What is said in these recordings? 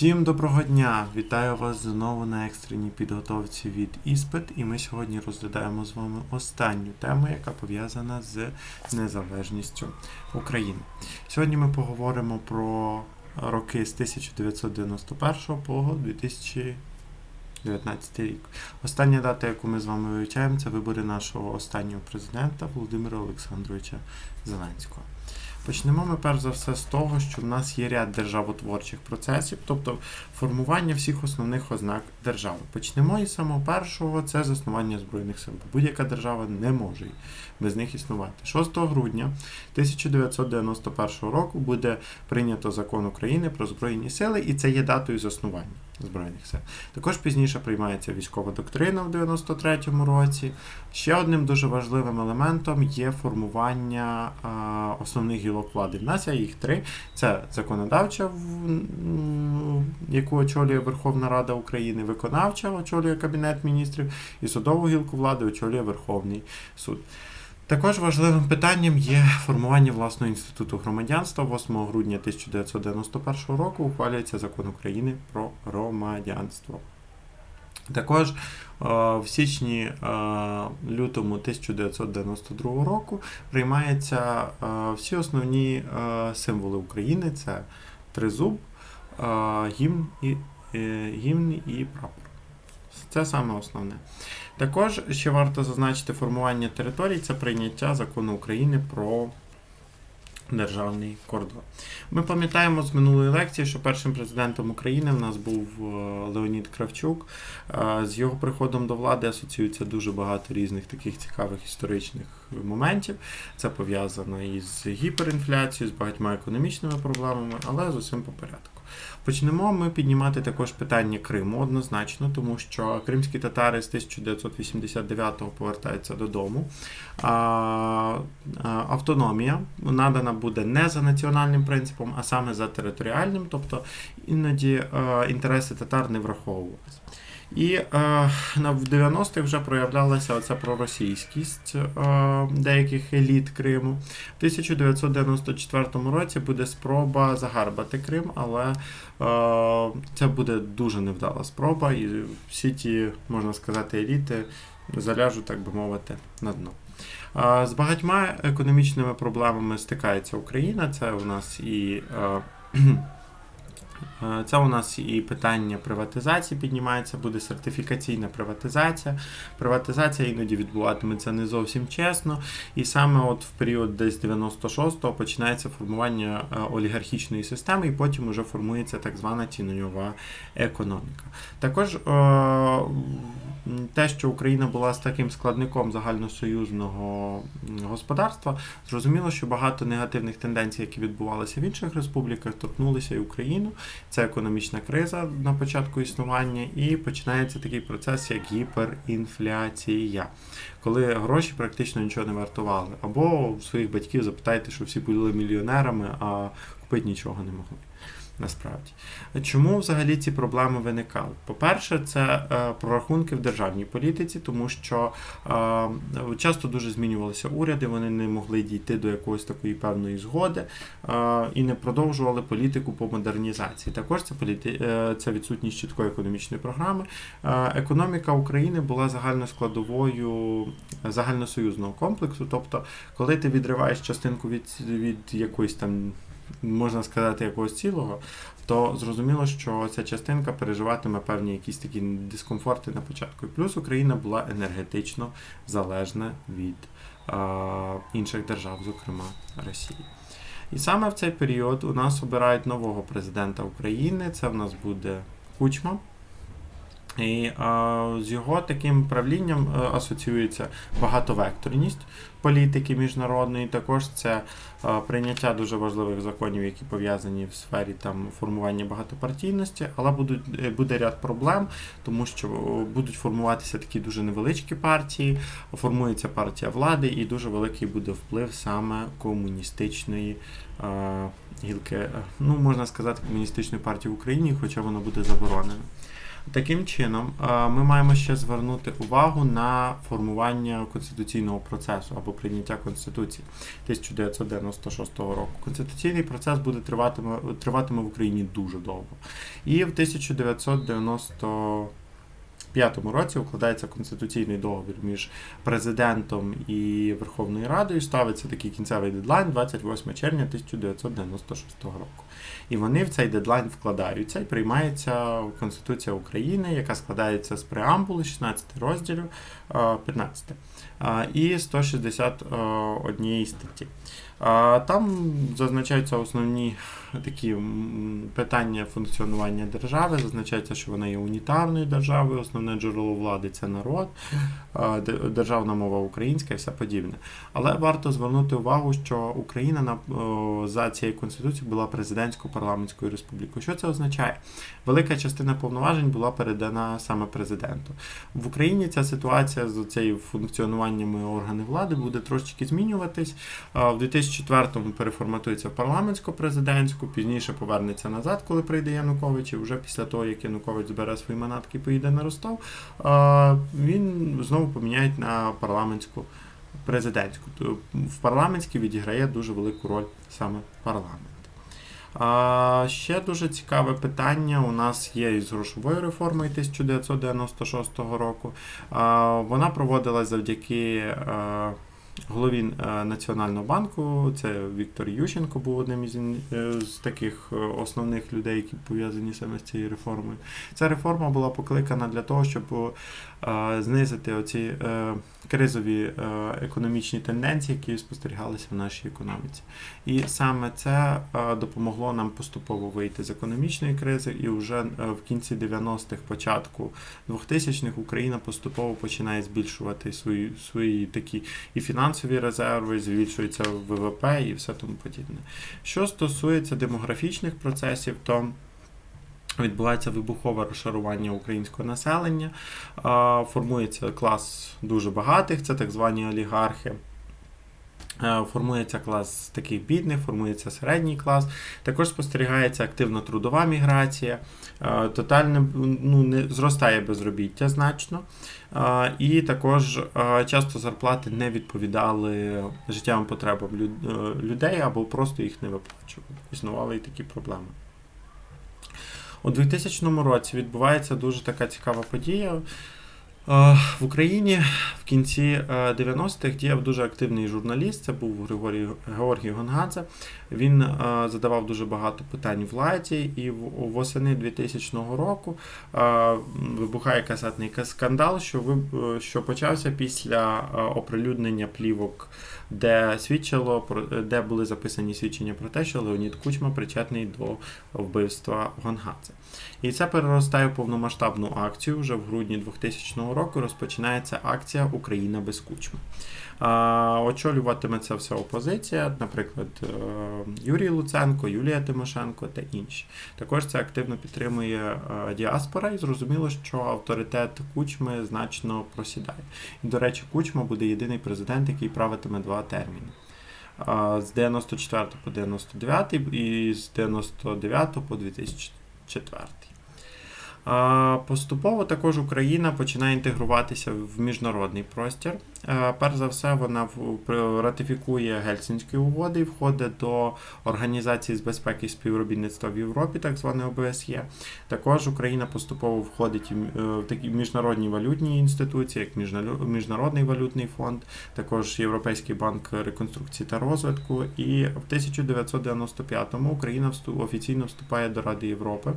Всім доброго дня! Вітаю вас знову на екстреній підготовці від іспит. І ми сьогодні розглядаємо з вами останню тему, яка пов'язана з незалежністю України. Сьогодні ми поговоримо про роки з 1991 по 2019 рік. Остання дата, яку ми з вами вивчаємо, це вибори нашого останнього президента Володимира Олександровича Зеленського. Почнемо ми перш за все з того, що в нас є ряд державотворчих процесів, тобто формування всіх основних ознак держави. Почнемо із самого першого це заснування Збройних сил. Будь-яка держава не може без них існувати. 6 грудня 1991 року буде прийнято закон України про Збройні сили, і це є датою заснування Збройних сил. Також пізніше приймається військова доктрина в 93-му році. Ще одним дуже важливим елементом є формування а, основних гілок влади. В нас є їх три: це законодавча, м, яку очолює Верховна Рада України, виконавча очолює Кабінет міністрів, і судову гілку влади очолює Верховний суд. Також важливим питанням є формування власного інституту громадянства. 8 грудня 1991 року ухвалюється закон України про громадянство. Також е, в січні е, лютому 1992 року приймаються е, всі основні символи України: це тризуб, гімн і, е, гімн і прапор. Це саме основне. Також ще варто зазначити формування територій це прийняття закону України про державний кордон. Ми пам'ятаємо з минулої лекції, що першим президентом України в нас був е, Леонід Кравчук. Е, З його приходом до влади асоціюється дуже багато різних таких цікавих історичних моментів. Це пов'язано із гіперінфляцією, з багатьма економічними проблемами, але з усім по порядку. Почнемо ми піднімати також питання Криму однозначно, тому що кримські татари з 1989-го повертаються додому. Автономія надана буде не за національним принципом, а саме за територіальним, тобто іноді е, інтереси татар не враховувалися. І е, в 90-х вже проявлялася оця проросійськість е, деяких еліт Криму. В 1994 році буде спроба загарбати Крим, але е, це буде дуже невдала спроба, і всі ті, можна сказати, еліти заляжуть, так би мовити, на дно. Е, З багатьма економічними проблемами стикається Україна. Це у нас і. е, Це у нас і питання приватизації піднімається, буде сертифікаційна приватизація. Приватизація іноді відбуватиметься не зовсім чесно. І саме от в період десь 96-го починається формування е, олігархічної системи, і потім вже формується так звана тіньова економіка. Також е, те, що Україна була з таким складником загальносоюзного господарства, зрозуміло, що багато негативних тенденцій, які відбувалися в інших республіках, торкнулися і Україну. Це економічна криза на початку існування, і починається такий процес, як гіперінфляція, коли гроші практично нічого не вартували. Або своїх батьків запитайте, що всі були мільйонерами, а купити нічого не могли. Насправді, чому взагалі ці проблеми виникали? По-перше, це е, прорахунки в державній політиці, тому що е, часто дуже змінювалися уряди, вони не могли дійти до якоїсь такої певної згоди е, і не продовжували політику по модернізації. Також це політи... це відсутність чіткої економічної програми. Економіка України була загальноскладовою загальносоюзного комплексу. Тобто, коли ти відриваєш частинку від, від якоїсь там можна сказати, якогось цілого, то зрозуміло, що ця частинка переживатиме певні якісь такі дискомфорти на початку. І плюс Україна була енергетично залежна від е, інших держав, зокрема Росії. І саме в цей період у нас обирають нового президента України. Це в нас буде Кучма. І е, з його таким правлінням е, асоціюється багатовекторність політики міжнародної. Також це е, прийняття дуже важливих законів, які пов'язані в сфері там формування багатопартійності, але будуть е, буде ряд проблем, тому що будуть формуватися такі дуже невеличкі партії, формується партія влади, і дуже великий буде вплив саме комуністичної е, гілки, ну можна сказати, комуністичної партії в Україні, хоча вона буде заборонена. Таким чином, е, ми маємо ще звернути увагу на формування конституційного процесу або прийняття Конституції 1996 року. Конституційний процес буде триватиме, триватиме в Україні дуже довго. І в 1995 році укладається конституційний договір між президентом і Верховною Радою. Ставиться такий кінцевий дедлайн 28 червня 1996 року. І вони в цей дедлайн вкладаються і приймається Конституція України, яка складається з преамбули 16 розділів, е, 15 е, і 161 статті. Там зазначаються основні такі питання функціонування держави. Зазначається, що вона є унітарною державою, основне джерело влади це народ, державна мова українська і все подібне. Але варто звернути увагу, що Україна за цією конституцією була президентсько-парламентською республікою. Що це означає? Велика частина повноважень була передана саме президенту. В Україні ця ситуація з цією функціонуваннями органів влади буде трошечки змінюватись. В 2004-му переформатується в парламентсько-президентську, пізніше повернеться назад, коли прийде Янукович, і вже після того, як Янукович збере свої манатки і поїде на Ростов, він знову поміняють на парламентську президентську. В парламентській відіграє дуже велику роль саме парламент. А, ще дуже цікаве питання у нас є із грошовою реформою 1996 року. А, вона проводилась завдяки е, голові е, Національного банку. Це Віктор Ющенко був одним із, е, з таких е, основних людей, які пов'язані саме з цією реформою. Ця реформа була покликана для того, щоб знизити оці кризові економічні тенденції, які спостерігалися в нашій економіці. І саме це допомогло нам поступово вийти з економічної кризи, і вже в кінці 90-х, початку 2000-х Україна поступово починає збільшувати свої, свої такі і фінансові резерви, збільшується ВВП і все тому подібне. Що стосується демографічних процесів, то Відбувається вибухове розшарування українського населення, формується клас дуже багатих, це так звані олігархи. Е, Формується клас таких бідних, формується середній клас. Також спостерігається активна трудова міграція, е, тотальне ну, не зростає безробіття значно. Е, І також часто зарплати не відповідали життєвим потребам людей або просто їх не виплачували. Існували і такі проблеми. У 2000 році відбувається дуже така цікава подія. Е, В Україні в кінці е, 90-х діяв дуже активний журналіст. Це був Григорій Георгій Гонгадзе. Він е, задавав дуже багато питань владі, і восени 2000 року е, вибухає касетний ка- скандал, що ви- е, що почався після е, оприлюднення плівок, де свідчило про де були записані свідчення про те, що Леонід Кучма причетний до вбивства Гонгадзе. І це переростає в повномасштабну акцію. Вже в грудні 2000 року розпочинається акція Україна без кучми. Очолюватиме це все опозиція, наприклад, е, Юрій Луценко, Юлія Тимошенко та інші. Також це активно підтримує е, діаспора, і зрозуміло, що авторитет кучми значно просідає. І, до речі, Кучма буде єдиний президент, який правитиме два терміни. З 94 по 99 і з 99 по 2004. Поступово також Україна починає інтегруватися в міжнародний простір. Е, Перш за все, вона в- ратифікує Гельсінські угоди і входить до Організації з безпеки і співробітництва в Європі, так званої ОБСЄ. Також Україна поступово входить м- е, в такі міжнародні валютні інституції, як Міжнародний валютний фонд, також Європейський банк реконструкції та розвитку. І в 1995-му Україна офіційно вступає до Ради Європи.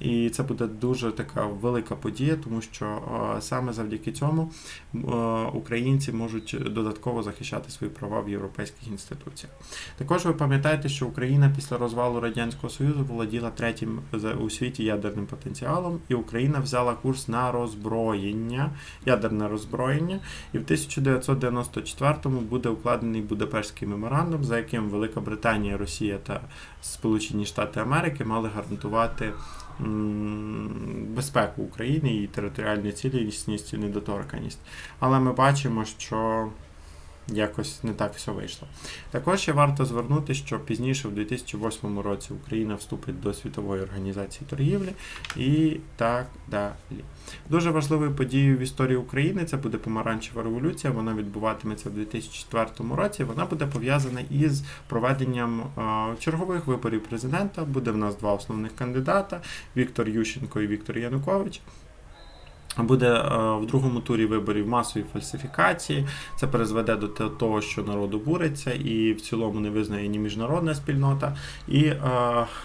І це буде дуже така велика подія, тому що е, саме завдяки цьому е, українці можуть додатково захищати свої права в європейських інституціях. Також ви пам'ятаєте, що Україна після розвалу Радянського Союзу володіла третім у світі ядерним потенціалом, і Україна взяла курс на роззброєння, ядерне роззброєння. І в 1994-му буде укладений Будапештський меморандум, за яким Велика Британія, Росія та Сполучені Штати Америки мали гарантувати безпеку України і територіальну цілісність і недоторканість. Але ми бачимо, що якось не так все вийшло. Також ще варто звернути, що пізніше, в 2008 році, Україна вступить до Світової організації торгівлі і так далі. Дуже важливою подією в історії України це буде помаранчева революція. Вона відбуватиметься в 2004 році. Вона буде пов'язана із проведенням е, чергових виборів президента. Буде в нас два основних кандидата: Віктор Ющенко і Віктор Янукович. Буде е, в другому турі виборів масові фальсифікації. Це призведе до того, що народ обуриться, і в цілому не визнає ні міжнародна спільнота. І е,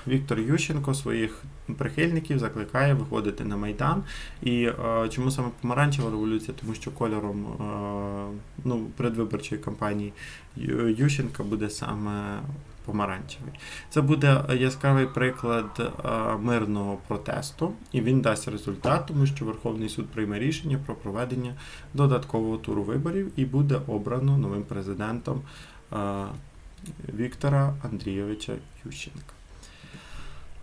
Віктор Ющенко своїх прихильників закликає виходити на майдан. І е, чому саме помаранчева революція? Тому що кольором е, ну, предвиборчої кампанії Ющенка буде саме помаранчевий. Це буде яскравий приклад е, мирного протесту, і він дасть результат, тому що Верховний суд прийме рішення про проведення додаткового туру виборів і буде обрано новим президентом е, Віктора Андрійовича Ющенка.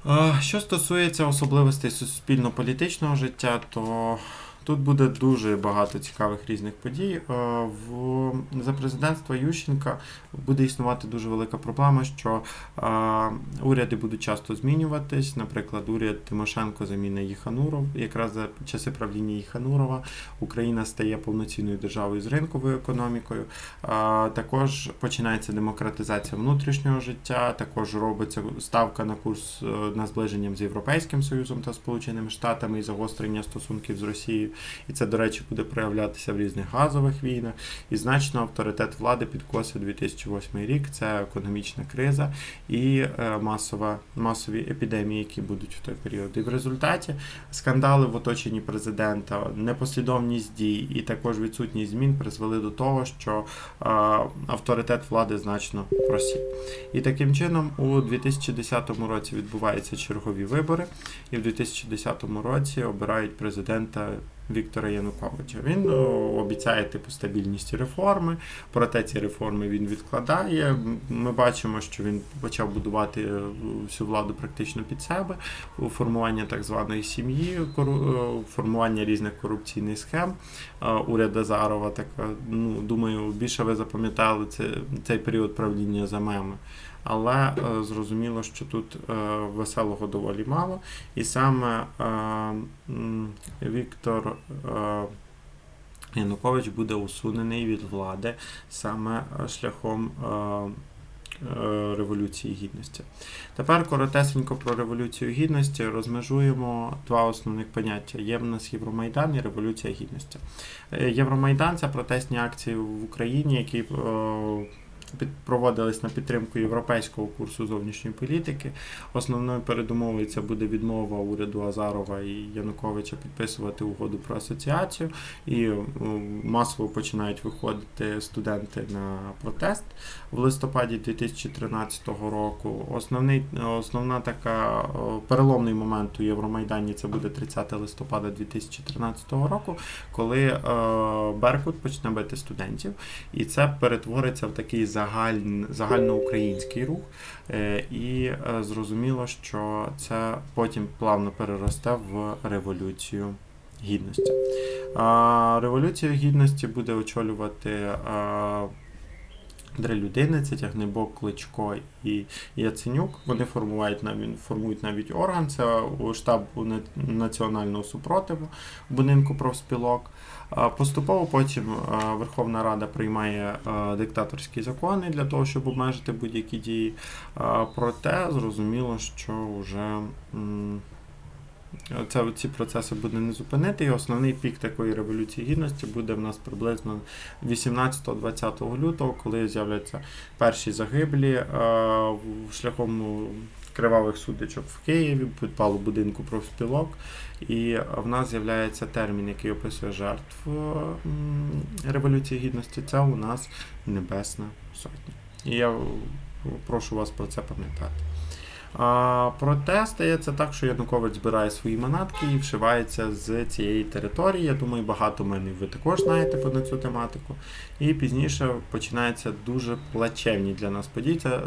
Е, Що стосується особливостей суспільно-політичного життя, то тут буде дуже багато цікавих різних подій. Е, В, за президентства Ющенка буде існувати дуже велика проблема, що е, уряди будуть часто змінюватись. Наприклад, уряд Тимошенко заміна Їхануров. Якраз за часи правління Їханурова Україна стає повноцінною державою з ринковою економікою. Е, Також починається демократизація внутрішнього життя. Також робиться ставка на курс на зближенням з Європейським Союзом та Сполученими Штатами і загострення стосунків з Росією. І це, до речі, буде проявлятися в різних газових війнах. І значно авторитет влади підкосив 2008 рік. Це економічна криза і е, масова, масові епідемії, які будуть в той період. І в результаті скандали в оточенні президента, непослідовність дій і також відсутність змін призвели до того, що е, авторитет влади значно просів. І таким чином у 2010 році відбуваються чергові вибори, і в 2010 році обирають президента Віктора Януковича. Він обіцяє типу стабільність реформи, проте ці реформи він відкладає. Ми бачимо, що він почав будувати е, всю владу практично під себе, формування так званої сім'ї, е, формування різних корупційних схем. Е, Уряд Азарова, так е, ну думаю, більше ви запам'ятали це, цей період правління за меми. Але е, зрозуміло, що тут е, веселого доволі мало. І саме е, Віктор Янукович буде усунений від влади саме шляхом Революції Гідності. Тепер коротесенько про Революцію Гідності розмежуємо два основних поняття. Є в нас Євромайдан і Революція Гідності. Євромайдан це протестні акції в Україні, які проводились на підтримку європейського курсу зовнішньої політики. Основною передумовою це буде відмова уряду Азарова і Януковича підписувати угоду про асоціацію, і е, масово починають виходити студенти на протест в листопаді 2013 року. Основний, основна така е, переломний момент у Євромайдані це буде 30 листопада 2013 року, коли е, Беркут почне бити студентів, і це перетвориться в такий загаль, загальноукраїнський рух. Е, І е, зрозуміло, що це потім плавно переросте в революцію гідності. Революцію гідності буде очолювати три людини: це Тягнебок, Кличко і Яценюк. Вони формують навіть, формують навіть орган, це у штабу національного супротиву в будинку профспілок. Поступово потім Верховна Рада приймає диктаторські закони для того, щоб обмежити будь-які дії. Проте зрозуміло, що вже це, ці процеси буде не зупинити. І основний пік такої революції гідності буде в нас приблизно 18-20 лютого, коли з'являться перші загиблі шляхом кривавих сутичок в Києві, підпалу будинку профспілок. І в нас з'являється термін, який описує жертв е, Революції Гідності. Це у нас Небесна Сотня. І я прошу вас про це пам'ятати. А, проте стається так, що Янукович збирає свої манатки і вшивається з цієї території. Я думаю, багато мене ви також знаєте про цю тематику. І пізніше починаються дуже плачевні для нас події. Це е,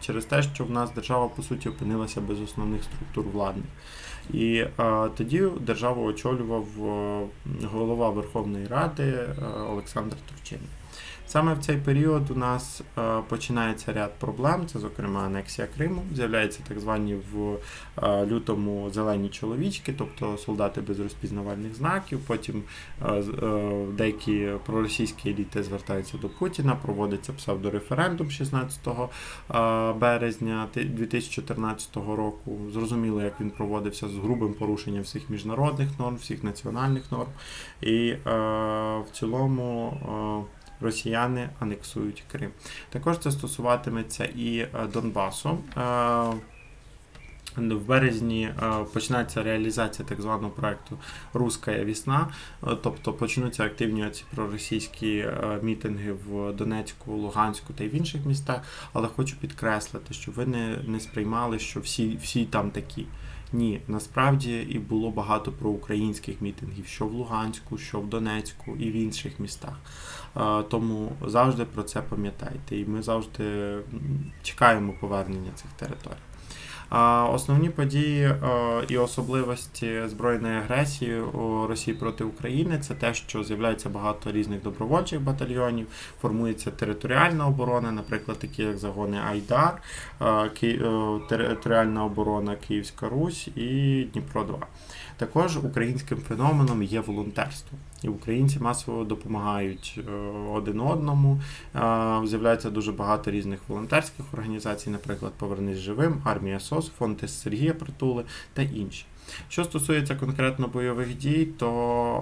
через те, що в нас держава по суті опинилася без основних структур владних. І е, тоді державу очолював е, голова Верховної Ради е, Олександр Турчинов. Саме в цей період у нас е, починається ряд проблем. Це, зокрема, анексія Криму. З'являються так звані в е, лютому зелені чоловічки, тобто солдати без розпізнавальних знаків. Потім е, деякі проросійські еліти звертаються до Путіна, проводиться псевдореферендум 16 е, березня 2014 року. Зрозуміло, як він проводився з грубим порушенням всіх міжнародних норм, всіх національних норм. І в цілому. Росіяни анексують Крим. Також це стосуватиметься і е, Донбасу. Е, В березні е, почнеться реалізація так званого проекту Руська весна, Е, тобто почнуться активні ці проросійські мітинги в Донецьку, Луганську та й в інших містах. Але хочу підкреслити, щоб ви не, не сприймали, що всі, всі там такі. Ні, насправді і було багато проукраїнських мітингів, що в Луганську, що в Донецьку і в інших містах. Тому завжди про це пам'ятайте, і ми завжди чекаємо повернення цих територій. Основні події е, і особливості збройної агресії у Росії проти України це те, що з'являється багато різних добровольчих батальйонів, формується територіальна оборона, наприклад, такі як загони Айдар, е, е, територіальна оборона Київська Русь і Дніпро 2 Також українським феноменом є волонтерство. І українці масово допомагають е, один одному. Е, З'являється дуже багато різних волонтерських організацій, наприклад, Повернись живим, армія СОС, фонд Сергія Притули та інші. Що стосується конкретно бойових дій, то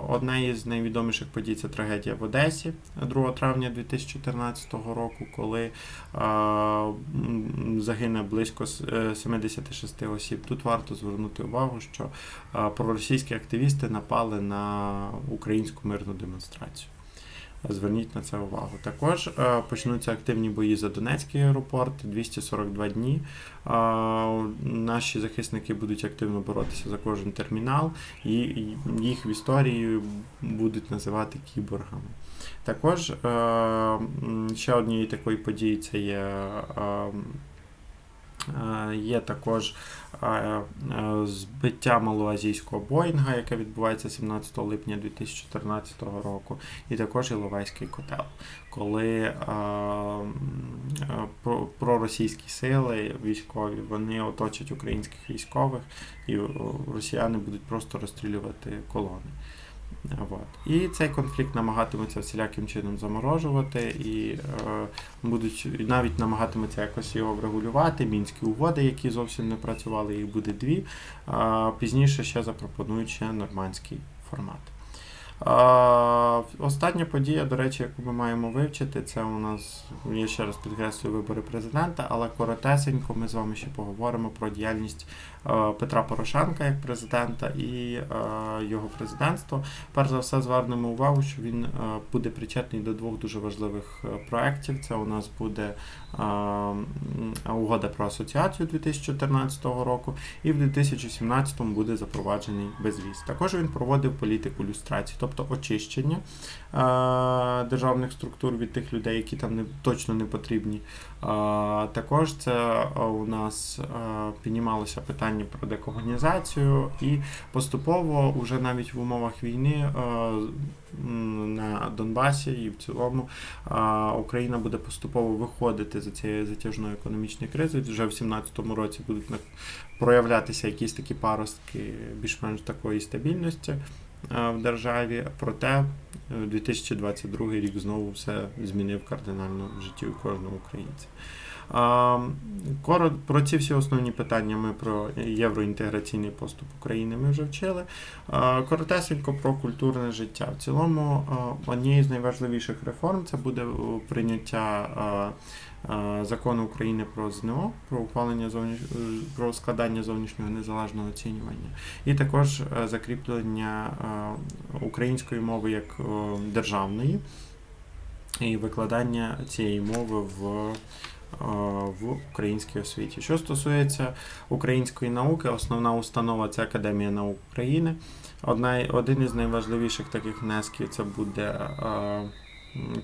одна із найвідоміших подій це трагедія в Одесі 2 травня 2014 року, коли е, загине близько с- е, 76 осіб. Тут варто звернути увагу, що е, проросійські активісти напали на українську мирну демонстрацію. Зверніть на це увагу. Також е, почнуться активні бої за Донецький аеропорт 242 дні. Е, наші захисники будуть активно боротися за кожен термінал, і їх в історії будуть називати кіборгами. Також е, ще однією такою подією це є. Е, Є також е, е, збиття малоазійського Боїнга, яке відбувається 17 липня 2014 року, і також Іловайський котел, коли е, е, проросійські сили військові вони оточать українських військових, і росіяни будуть просто розстрілювати колони. От. І цей конфлікт намагатимуться всіляким чином заморожувати і е, будуть навіть намагатимуться якось його врегулювати. Мінські угоди, які зовсім не працювали, їх буде дві. А пізніше ще запропонують ще нормандський формат. А, остання подія, до речі, яку ми маємо вивчити, це у нас, я ще раз підкреслюю, вибори президента, але коротесенько ми з вами ще поговоримо про діяльність е, Петра Порошенка як президента і е, його президентство. Перш за все, звернемо увагу, що він е, буде причетний до двох дуже важливих е, проєктів. Це у нас буде е, угода про асоціацію 2014 року, і в 2017 буде запроваджений безвіз. Також він проводив політику люстрації, тобто очищення е, державних структур від тих людей, які там не точно не потрібні. Також це е, у нас е, піднімалося питання про декомунізацію, і поступово, уже навіть в умовах війни е, на Донбасі і в цілому е, Україна буде поступово виходити з цієї затяжної економічної кризи. Вже в 2017 році будуть проявлятися якісь такі паростки більш-менш такої стабільності е, в державі. Проте е, 2022 рік знову все змінив кардинально в житті кожного українця. А, коро- Про ці всі основні питання ми про євроінтеграційний поступ України ми вже вчили. Коротесенько про культурне життя. В цілому однією з найважливіших реформ це буде прийняття а, а, закону України про ЗНО, про ухвалення зовніш... е, про складання зовнішнього незалежного оцінювання, і також е, закріплення е, української мови як е, державної і викладання цієї мови в, е, в українській освіті. Що стосується української науки, основна установа це Академія наук України. Одна, один із найважливіших таких внесків це буде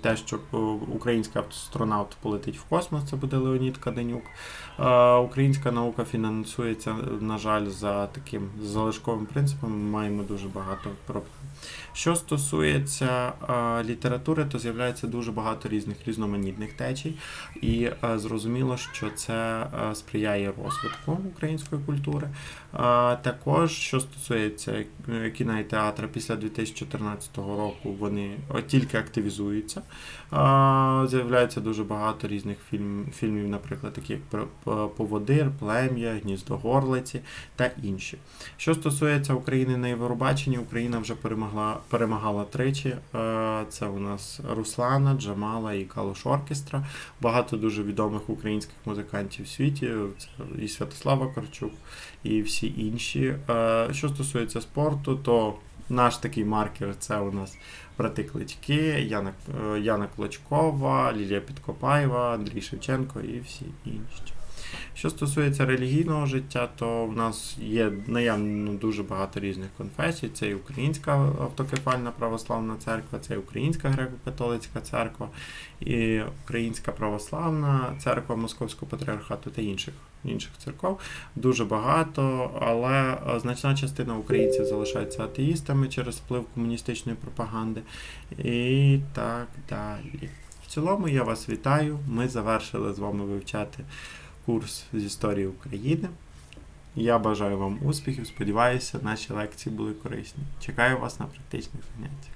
те, що е, український астронавт полетить в космос, це буде Леонід Каденюк. Е, Українська наука фінансується, на жаль, за таким залишковим принципом. Ми маємо дуже багато проблем. Що стосується е, літератури, то з'являється дуже багато різних різноманітних течій, і зрозуміло, що це сприяє розвитку української культури. Також, що стосується кіна і театра, після 2014 року вони тільки активізуються. З'являється дуже багато різних фільм, фільмів, наприклад, такі як «Про- Поводир, Плем'я, Гніздо Горлиці та інші. Що стосується України на Євробаченні, Україна вже перемогла, перемагала тричі. Це у нас Руслана, Джамала і Калуш Оркестра. Багато дуже відомих українських музикантів в світі. Це і Святослава Карчук, і всі інші. Е, Що стосується спорту, то наш такий маркер це у нас брати Клички, Яна, е, Яна Клочкова, Лілія Підкопаєва, Андрій Шевченко і всі інші. Що стосується релігійного життя, то в нас є наявно дуже багато різних конфесій. Це і Українська автокефальна православна церква, це і Українська греко-католицька церква, і Українська православна церква Московського патріархату та інших інших церков. Дуже багато, але е, значна частина українців залишаються атеїстами через вплив комуністичної пропаганди і так далі. В цілому я вас вітаю. Ми завершили з вами вивчати курс з історії України. Я бажаю вам успіхів. Сподіваюся, наші лекції були корисні. Чекаю вас на практичних заняттях.